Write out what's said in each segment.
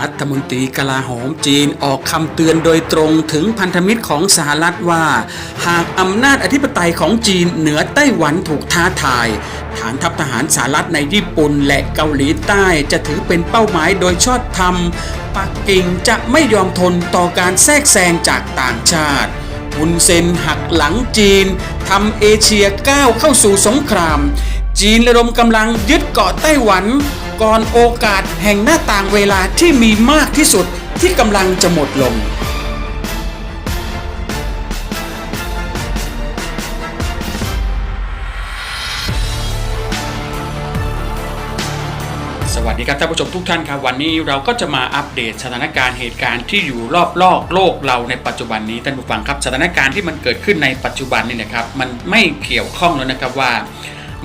รัฐมนตรีกลาโหมจีนออกคำเตือนโดยตรงถึงพันธมิตรของสหรัฐว่า หากอำนาจอธิปไตยของจีนเหนือไต้หวันถูกท้าทาย ฐานทัพทหารสหรัฐในญี่ปุ่นและเกาหลีใต้จะถือเป็นเป้าหมายโดยชอบธรรม ปักกิ่งจะไม่ยอมทนต่อการแทรกแซงจากต่างชาติฮุนเซนหักหลังจีนทำเอเชียก้าวเข้าสู่สงคราม จีนระดมกำลังยึดเกาะไต้หวัน ก่อนโอกาสแห่งหน้าต่างเวลาที่มีมากที่สุดที่กำลังจะหมดลง สวัสดีครับท่านผู้ชมทุกท่านครับ วันนี้เราก็จะมาอัปเดตสถานการณ์เหตุการณ์ที่อยู่รอบๆโโลกเราในปัจจุบันนี้ท่านผู้ฟังครับ สถานการณ์ที่มันเกิดขึ้นในปัจจุบันนี่นะครับ มันไม่เกี่ยวข้องแล้วนะครับว่า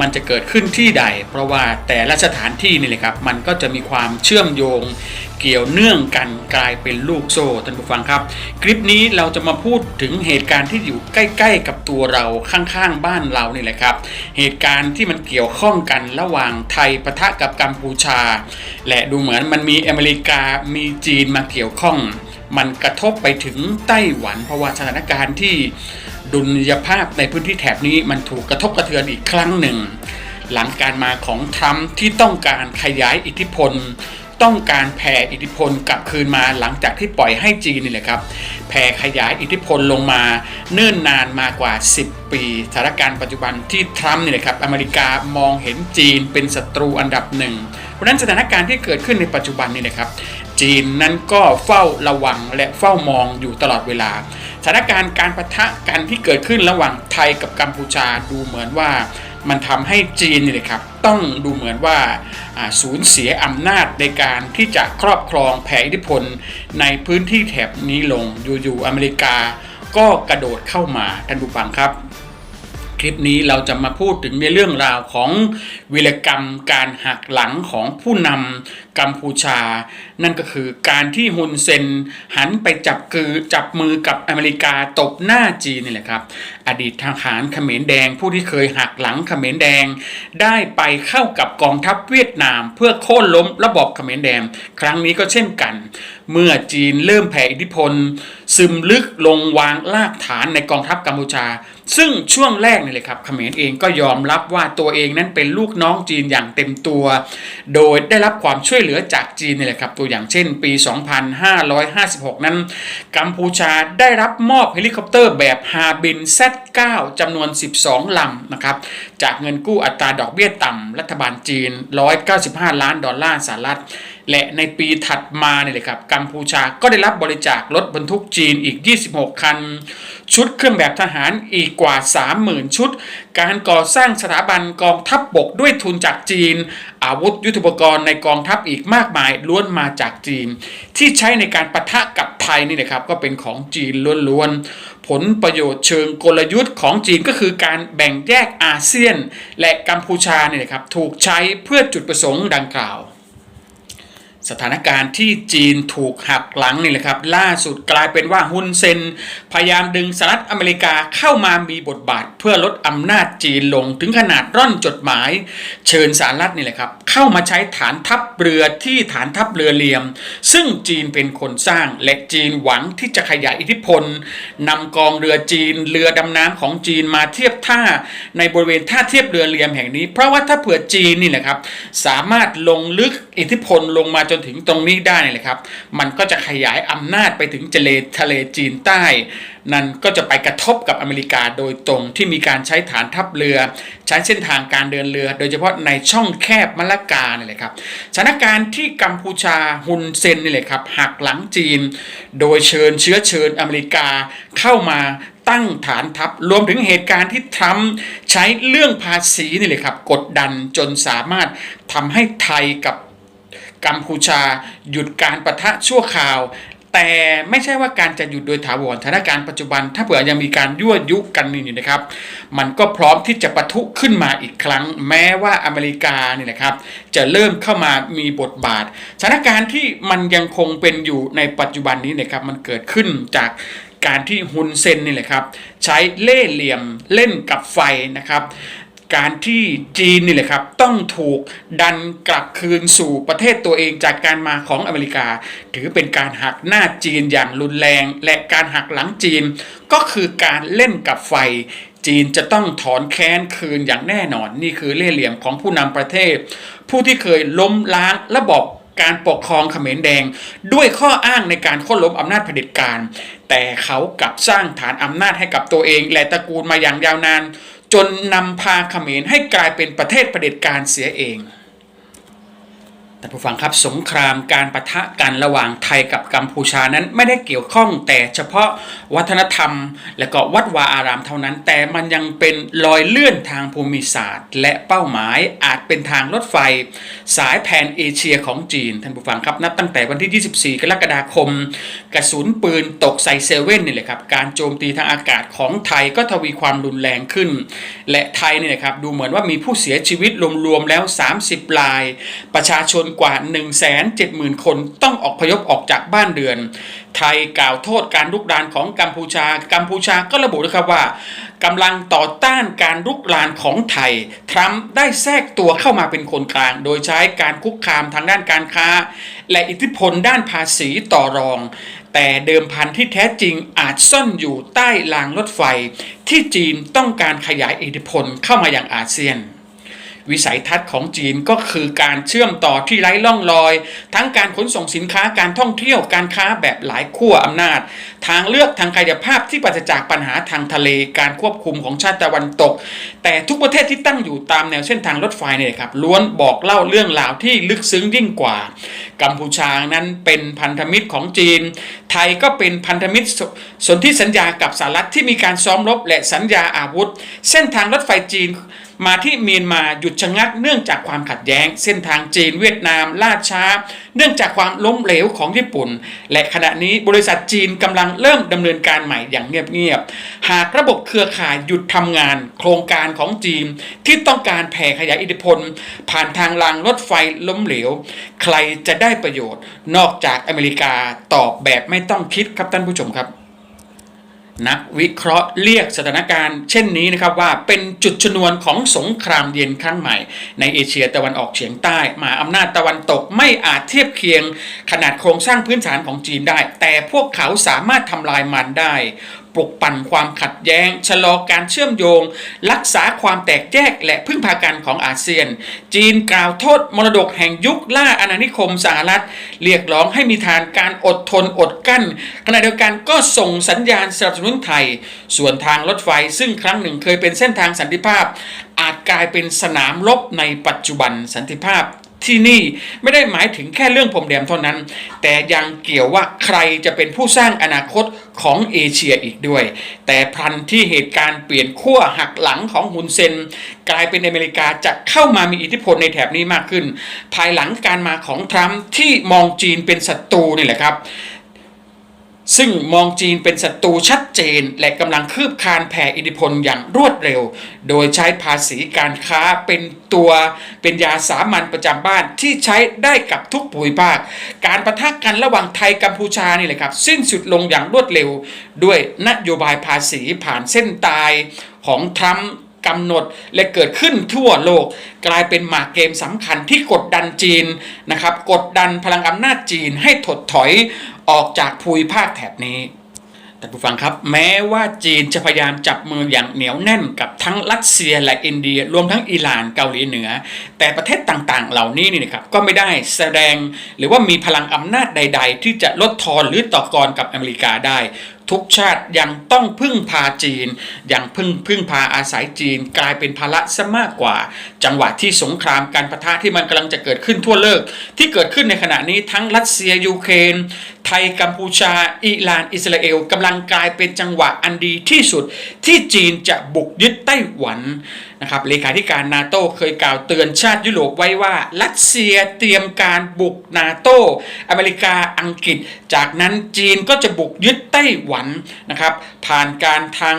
มันจะเกิดขึ้นที่ใด เพราะว่าแต่ละสถานที่นี่เลยครับ มันก็จะมีความเชื่อมโยงเกี่ยวเนื่องกันกลายเป็นลูกโซ่ท่านผู้ฟังครับ คลิปนี้เราจะมาพูดถึงเหตุการณ์ที่อยู่ใกล้ๆ กับตัวเราข้างๆ บ้านเรานี่แหละครับ เหตุการณ์ที่มันเกี่ยวข้องกันระหว่างไทยปะทะกับกัมพูชา และดูเหมือนมันมีอเมริกามีจีนมาเกี่ยวข้อง มันกระทบไปถึงไต้หวันเพราะว่าสถานการณ์ที่ ดุลยภาพในพื้นที่แถบนี้มันถูกกระทบกระเทือนอีกครั้งหนึ่ง หลังการมาของทรัมป์ที่ต้องการขยายอิทธิพล ต้องการแผ่อิทธิพลกลับคืนมาหลังจากที่ปล่อยให้จีนนี่แหละครับแผ่ขยายอิทธิพลลงมาเนิ่นนานมากว่า 10 ปีสถานการณ์ปัจจุบันที่ทรัมป์นี่แหละครับอเมริกามองเห็นจีนเป็นศัตรูอันดับหนึ่งเพราะฉะนั้นสถานการณ์ที่เกิดขึ้นในปัจจุบันนี่นะครับ จีนนั้นก็เฝ้าระวังและเฝ้ามองอยู่ตลอดเวลา สถานการณ์การประทะกันที่เกิดขึ้นระหว่างไทยกับกัมพูชาดูเหมือนว่ามันทำให้จีนนี่เลยครับต้องดูเหมือนว่าสูญเสียอำนาจในการที่จะครอบครองแผ่อิทธิพลในพื้นที่แถบนี้ลงอยู่ๆอเมริกาก็กระโดดเข้ามาท่านผู้ฟังครับ คลิปนี้เราจะมาพูดถึงในเรื่องราวของวีรกรรมการหักหลังของผู้นำกัมพูชา นั่นก็คือการที่ฮุนเซนหันไปจับกือจับมือกับอเมริกาตบหน้าจีนนี่แหละครับ อดีตทหารเขมรแดงผู้ที่เคยหักหลังเขมรแดง ได้ไปเข้ากับกองทัพเวียดนาม เพื่อโค่นล้มระบอบเขมรแดง ครั้งนี้ก็เช่นกัน เมื่อจีนเริ่มแผ่อิทธิพล ซึมลึกลงวางรากฐานในกองทัพกัมพูชา ซึ่งช่วงแรกนี่เลยครับเขมรเองก็ยอมรับว่าตัวเองนั้นเป็นลูกน้องจีนอย่างเต็มตัว โดยได้รับความช่วยเหลือจากจีนนี่แหละครับตัวอย่างเช่นปี 2556 นั้น กัมพูชาได้รับมอบเฮลิคอปเตอร์แบบฮาบิน Z9 จำนวน 12 ลำนะครับจากเงินกู้อัตราดอกเบี้ยต่ำรัฐบาลจีน 195 ล้านดอลลาร์สหรัฐและในปีถัดมาเนี่ยเลยครับกัมพูชาก็ได้รับบริจาครถบรรทุกจีนอีก 26 คัน ชุดเครื่องแบบทหารอีกกว่า 30,000 ชุด การก่อสร้างสถาบันกองทัพบบกด้วยทุนจากจีน อาวุธยุทโธปกรณ์ในกองทัพอีกมากมายล้วนมาจากจีน ที่ใช้ในการปะทะกับไทยนี่นะครับก็เป็นของจีนล้วนๆ ผลประโยชน์เชิงกลยุทธ์ของจีนก็คือการแบ่งแยกอาเซียน และกัมพูชาเนี่ยนะครับถูกใช้เพื่อจุดประสงค์ดังกล่าว สถานการณ์ที่จีนถูกหักหลังนี่แหละครับ ล่าสุดกลายเป็นว่าฮุนเซน พยายามดึงสหรัฐอเมริกาเข้ามามีบทบาท เพื่อลดอำนาจจีนลงถึงขนาดร่อนจดหมาย เชิญสหรัฐนี่แหละครับ เข้ามาใช้ฐานทัพเรือที่ฐานทัพเรือเหลี่ยม ซึ่งจีนเป็นคนสร้างและจีนหวังที่จะขยายอิทธิพลนำกองเรือจีนเรือดำน้ำของจีนมาเทียบท่าในบริเวณท่าเทียบเรือเหลี่ยมแห่งนี้ เพราะว่าถ้าเผื่อจีนนี่แหละครับสามารถลงลึก อิทธิพลลงมาจนถึงตรงนี้ได้นี่แหละครับ มันก็จะขยายอำนาจไปถึงทะเลทะเลจีนใต้ นั่นก็จะไปกระทบกับอเมริกาโดยตรงที่มีการใช้ฐานทัพเรือ ใช้เส้นทางการเดินเรือ โดยเฉพาะในช่องแคบมะละกาเนี่ยแหละครับสถานการณ์ที่กัมพูชาฮุนเซนนี่แหละครับหักหลังจีน โดยเชิญเชื้อเชิญอเมริกาเข้ามาตั้งฐานทัพรวมถึงเหตุการณ์ที่ทรัมป์ใช้เรื่องภาษีนี่แหละครับ กดดันจนสามารถทำให้ไทยกับ กัมพูชา หยุดการประทะชั่วคราว แต่ไม่ใช่ว่าการจะหยุดโดยถาวรสถานการณ์ปัจจุบัน ถ้าเผื่อยังมีการยั่วยุกันนี่นะครับ มันก็พร้อมที่จะปะทุขึ้นมาอีกครั้ง แม้ว่าอเมริกาเนี่ยนะครับ จะเริ่มเข้ามามีบทบาทสถานการณ์ที่มันยังคงเป็นอยู่ในปัจจุบันนี้นะครับมันเกิดขึ้นจากการที่ฮุนเซนนี่แหละครับ ใช้เล่ห์เหลี่ยมเล่นกับไฟนะครับ การที่จีนนี่แหละครับ ต้องถูกดันกลับคืนสู่ประเทศตัวเองจากการมาของอเมริกา ถือเป็นการหักหน้าจีนอย่างรุนแรง และการหักหลังจีน ก็คือการเล่นกับไฟจีนจะต้องถอนแค้นคืนอย่างแน่นอน นี่คือเล่ห์เหลี่ยมของผู้นำประเทศ ผู้ที่เคยล้มล้างระบอบการปกครองเขมรแดง ด้วยข้ออ้างในการโค่นล้มอำนาจเผด็จการ แต่เขากลับสร้างฐานอำนาจให้กับตัวเองและตระกูลมาอย่างยาวนาน จนนำพาเขมรให้กลายเป็นประเทศเผด็จการเสียเอง ท่านผู้ฟังครับสงครามการประทะกันระหว่างไทยกับกัมพูชานั้นไม่ได้เกี่ยวข้องแต่เฉพาะวัฒนธรรม และก็วัดวาอารามเท่านั้น แต่มันยังเป็นรอยเลื่อนทางภูมิศาสตร์ และเป้าหมายอาจเป็นทางรถไฟ สายแผนเอเชียของจีนท่านผู้ฟังครับนับตั้งแต่วันที่ 24 กรกฎาคม กระสุนปืนตกใส่เซเว่นนี่แหละครับการโจมตีทางอากาศของไทยก็ทวีความรุนแรงขึ้น และไทยนี่ยนะครับดูเหมือนว่ามีผู้เสียชีวิตรวมๆแล้ว 30รายประชาชนกว่า 170,000 คนต้องออกพยพออกจากบ้านเรือน ไทยกล่าวโทษการลุกรานของกัมพูชา กัมพูชาก็ระบุนะครับว่ากำลังต่อต้านการลุกรานของไทย ทรัมป์ได้แทรกตัวเข้ามาเป็นคนกลาง โดยใช้การคุกคามทางด้านการค้า และอิทธิพลด้านภาษีต่อรอง แต่เดิมพันที่แท้จริงอาจซ่อนอยู่ใต้รางรถไฟ ที่จีนต้องการขยายอิทธิพลเข้ามาอย่างอาเซียน วิสัยทัศน์ของจีนก็คือการเชื่อมต่อที่ไร้ล่องรอย ทั้งการขนส่งสินค้าการท่องเที่ยวการค้าแบบหลายขั้วอำนาจ ทางเลือกทางกายภาพที่ปราศจากปัญหาทางทะเลการควบคุมของชาติตะวันตก แต่ทุกประเทศที่ตั้งอยู่ตามแนวเส้นทางรถไฟเนี่ยครับล้วนบอกเล่าเรื่องราวที่ลึกซึ้งยิ่งกว่า กัมพูชานั้นเป็นพันธมิตรของจีน ไทยก็เป็นพันธมิตรสสนธิสัญญากับสหรัฐที่มีการซ้อมรบและสัญญาอาวุธ เส้นทางรถไฟจีน มาที่เมียนมาหยุดชะงักเนื่องจากความขัดแย้ง เส้นทางจีนเวียดนามล่าช้า เนื่องจากความล้มเหลวของญี่ปุ่น และขณะนี้บริษัทจีนกำลังเริ่มดำเนินการใหม่อย่างเงียบๆหากระบบเครือข่ายหยุดทำงาน โครงการของจีนที่ต้องการแผ่ขยายอิทธิพล ผ่านทางรางรถไฟล้มเหลว ใครจะได้ประโยชน์ นอกจากอเมริกาตอบแบบไม่ต้องคิดครับท่านผู้ชมครับ นักวิเคราะห์เรียกสถานการณ์เช่นนี้นะครับว่าเป็นจุดชนวนของสงครามเย็นครั้งใหม่ ในเอเชียตะวันออกเฉียงใต้มาอำนาจตะวันตกไม่อาจเทียบเคียงขนาดโครงสร้างพื้นฐานของจีนได้ แต่พวกเขาสามารถทำลายมันได้ปลุกปั่นความขัดแย้ง ชะลอการเชื่อมโยง รักษาความแตกแยกและพึ่งพากันของอาเซียน จีนกล่าวโทษมรดกแห่งยุคล่าอาณานิคมสหรัฐ เรียกร้องให้มีทานการอดทนอดกั้น ขณะเดียวกันก็ส่งสัญญาณสนับสนุนไทย ส่วนทางรถไฟซึ่งครั้งหนึ่งเคยเป็นเส้นทางสันติภาพ อาจกลายเป็นสนามรบในปัจจุบันสันติภาพ ที่นี่ไม่ได้หมายถึงแค่เรื่องพรมแดนเท่านั้น แต่ยังเกี่ยวว่าใครจะเป็นผู้สร้างอนาคตของเอเชียอีกด้วย แต่พลันที่เหตุการณ์เปลี่ยนขั้วหักหลังของฮุนเซน กลายเป็นอเมริกาจะเข้ามามีอิทธิพลในแถบนี้มากขึ้น ภายหลังการมาของทรัมป์ที่มองจีนเป็นศัตรูนี่แหละครับ ซึ่งมองจีนเป็นศัตรูชัดเจน และกำลังคืบคลานแผ่อิทธิพลอย่างรวดเร็ว โดยใช้ภาษีการค้าเป็นตัวเป็นยาสามัญประจำบ้านที่ใช้ได้กับทุกภูมิภาค การประทะกันระหว่างไทยกัมพูชานี่แหละครับ สิ้นสุดลงอย่างรวดเร็ว ด้วยนโยบายภาษีผ่านเส้นตายของทรัมป์กำหนดและเกิดขึ้นทั่วโลก กลายเป็นหมากเกมสำคัญที่กดดันจีนนะครับกดดันพลังอำนาจจีนให้ถดถอย ออกจากภูมิภาคแถบนี้แต่ผู้ฟังครับ แม้ว่าจีนจะพยายามจับมืออย่างเหนียวแน่นกับทั้งรัสเซียและอินเดีย รวมทั้งอิหร่านเกาหลีเหนือ แต่ประเทศต่างๆ เหล่านี้นี่นะครับก็ไม่ได้แสดงหรือว่ามีพลังอำนาจใด ๆ ที่จะลดทอนหรือต่อกรกับอเมริกาได้ ทุกชาติยังต้องพึ่งพาจีนยังพึ่งพึ่งพาอาศัยจีนกลายเป็นภาระซะมากกว่า จังหวะที่สงครามการประทะที่มันกำลังจะเกิดขึ้นทั่วโลกที่เกิดขึ้นในขณะนี้ทั้งรัสเซียยูเครนไทยกัมพูชา อิหร่าน อิสราเอลกำลังกลายเป็นจังหวะอันดีที่สุด ที่จีนจะบุกยึดไต้หวันนะครับเลขาธิการนาโตเคยกล่าวเตือนชาติยุโรปไว้ว่า รัสเซียเตรียมการบุกนาโตอเมริกาอังกฤษ จากนั้นจีนก็จะบุกยึดไต้หวันนะครับผ่านการทาง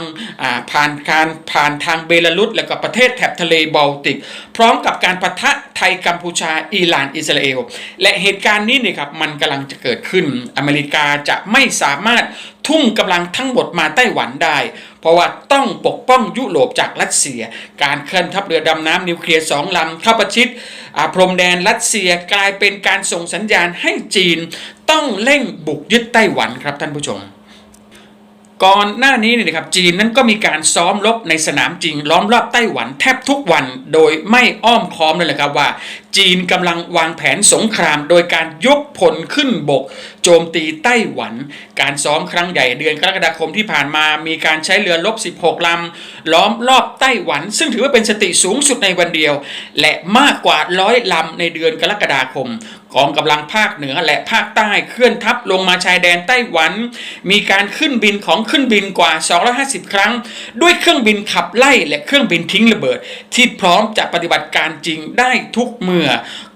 ผ่านการผ่านทางเบลารุสและก็ประเทศแถบทะเลบอลติก พร้อมกับการปะทะไทยกัมพูชาอิหร่านอิสราเอล และเหตุการณ์นี้เนี่ยครับมันกำลังจะเกิดขึ้น อเมริกาจะไม่สามารถทุ่มกำลังทั้งหมดมาไต้หวันได้ เพราะว่าต้องปกป้องยุโรปจากรัสเซีย การเคลื่อนทัพเรือดำน้ำนิวเคลียร์สองลำเข้าประชิดอ่าพรมแดนรัสเซียกลายเป็นการส่งสัญญาณให้จีน ต้องเร่งบุกยึดไต้หวันครับท่านผู้ชม ก่อนหน้านี้เนี่ยนะครับจีนนั้นก็มีการซ้อมรบในสนามจริงล้อมรอบไต้หวันแทบทุกวัน โดยไม่อ้อมค้อมเลยแหละครับว่า จีนกำลังวางแผนสงครามโดยการยกพลขึ้นบก โจมตีไต้หวัน การซ้อมครั้งใหญ่เดือนกรกฎาคมที่ผ่านมา มีการใช้เรือรบ16 ลำ ล้อมรอบไต้หวัน ซึ่งถือว่าเป็นสติสูงสุดในวันเดียว และมากกว่าร้อยลำในเดือนกรกฎาคมกองกำลังภาคเหนือและภาคใต้เคลื่อนทัพลงมาชายแดนไต้หวัน มีการขึ้นบินของขึ้นบินกว่า 250 ครั้ง ด้วยเครื่องบินขับไล่และเครื่องบินทิ้งระเบิด ที่พร้อมจะปฏิบัติการจริงได้ทุกเมื่อ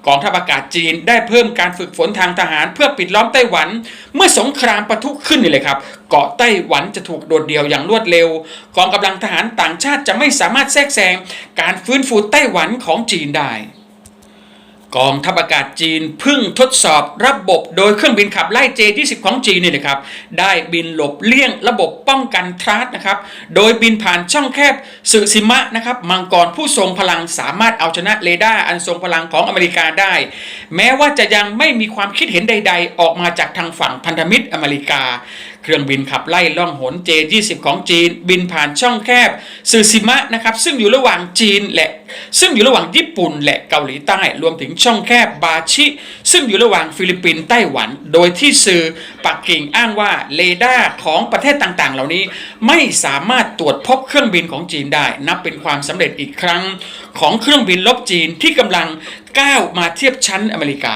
กองทัพอากาศจีนได้เพิ่มการฝึกฝนทางทหาร เพื่อปิดล้อมไต้หวัน เมื่อสงครามปะทุขึ้นนี่เลยครับ เกาะไต้หวันจะถูกโดดเดี่ยวอย่างรวดเร็ว กองกำลังทหารต่างชาติจะไม่สามารถแทรกแซงการฟื้นฟูไต้หวันของจีนได้ กองทัพอากาศจีนเพึ่งทดสอบระบบโดยเครื่องบินขับไล่ J-20 ของจีนนี่นะครับ ได้บินหลบเลี่ยงระบบป้องกันทรัสนะครับ โดยบินผ่านช่องแคบสึซิมะนะครับมังกรผู้ทรงพลังสามารถเอาชนะเรดาร์อันทรงพลังของอเมริกาได้ แม้ว่าจะยังไม่มีความคิดเห็นใด ๆ ออกมาจากทางฝั่งพันธมิตรอเมริกา เครื่องบินขับไล่ล่องหน J-20 ของจีน บินผ่านช่องแคบซึซิมะนะครับซึ่งอยู่ระหว่างจีนและซึ่งอยู่ระหว่างญี่ปุ่นและเกาหลีใต้ รวมถึงช่องแคบบาชิ ซึ่งอยู่ระหว่างฟิลิปปินส์ไต้หวัน โดยที่สื่อปักกิ่งอ้างว่าเรดาร์ของประเทศต่างๆ เหล่านี้ ไม่สามารถตรวจพบเครื่องบินของจีนได้ นับเป็นความสำเร็จอีกครั้ง ของเครื่องบินลบจีนที่กำลังก้าวมาเทียบชั้นอเมริกา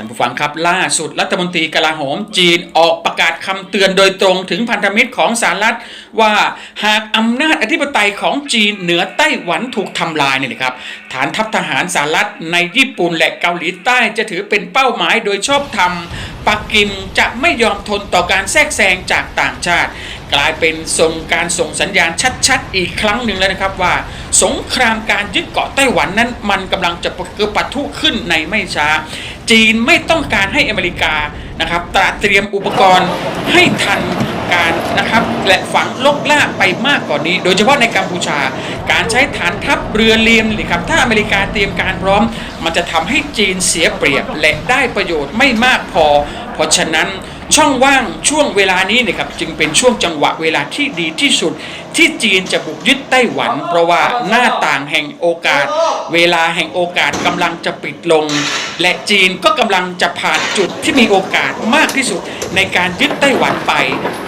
ท่านผู้ฟังครับล่าสุดรัฐมนตรีกลาโหม จีนออกประกาศคำเตือนโดยตรงถึงพันธมิตรของสหรัฐ ว่าหากอำนาจอธิปไตยของจีนเหนือไต้หวันถูกทำลายเนี่ยนะครับฐานทัพทหารสหรัฐในญี่ปุ่นและเกาหลีใต้จะถือเป็นเป้าหมายโดยชอบธรรมปักกิ่งจะไม่ยอมทนต่อการแทรกแซงจากต่างชาติ กลายเป็นส่งการส่งสัญญาณชัดๆ อีกครั้งหนึ่งแล้วนะครับว่า สงครามการยึดเกาะไต้หวันนั้นมันกำลังจะเกิดปะทุขึ้นในไม่ช้า จีนไม่ต้องการให้อเมริกานะครับตระเตรียมอุปกรณ์ให้ทันการนะครับและฝังลกล่าไปมากกว่านี้ โดยเฉพาะในกัมพูชา การใช้ฐานทัพเรือเลียมหรือครับถ้าอเมริกาเตรียมการพร้อม มันจะทำให้จีนเสียเปรียบและได้ประโยชน์ไม่มากพอ เพราะฉะนั้นช่องว่างช่วงเวลานี้นะครับจึงเป็นช่วงจังหวะเวลาที่ดีที่สุด ที่จีนจะบุกยึดไต้หวัน เพราะว่าหน้าต่างแห่งโอกาส เวลาแห่งโอกาสกำลังจะปิดลง และจีนก็กำลังจะผ่านจุดที่มีโอกาสมากที่สุด ในการยึดไต้หวันไป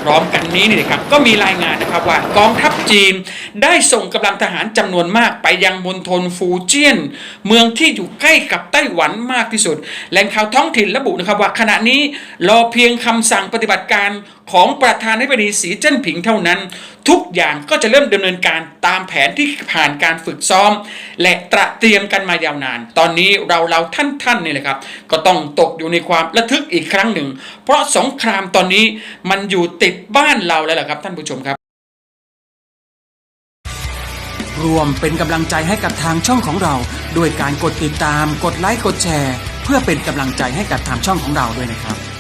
พร้อมกันนี้นี่นะครับก็มีรายงานนะครับว่ากองทัพจีนได้ส่งกำลังทหารจำนวนมากไปยังมณฑลฟูเจียน เมืองที่อยู่ใกล้กับไต้หวันมากที่สุดแหล่งข่าวท้องถิ่นระบุนะครับว่าขณะนี้รอเพียงคำสั่งปฏิบัติการของประธานาธิบดีสีเจิ้นผิงเท่านั้น ทุกอย่างก็จะเริ่มดำเนินการตามแผนที่ผ่านการฝึกซ้อม และตระเตรียมกันมายาวนาน ตอนนี้เราเราท่านท่านนี่แหละครับ ก็ต้องตกอยู่ในความระทึกอีกครั้งหนึ่ง เพราะสงครามตอนนี้มันอยู่ติดบ้านเราแล้วล่ะครับท่านผู้ชมครับ รวมเป็นกำลังใจให้กับทางช่องของเรา ด้วยการกดติดตาม กดไลค์กดแชร์ เพื่อเป็นกำลังใจให้กับทางช่องของเราด้วยนะครับ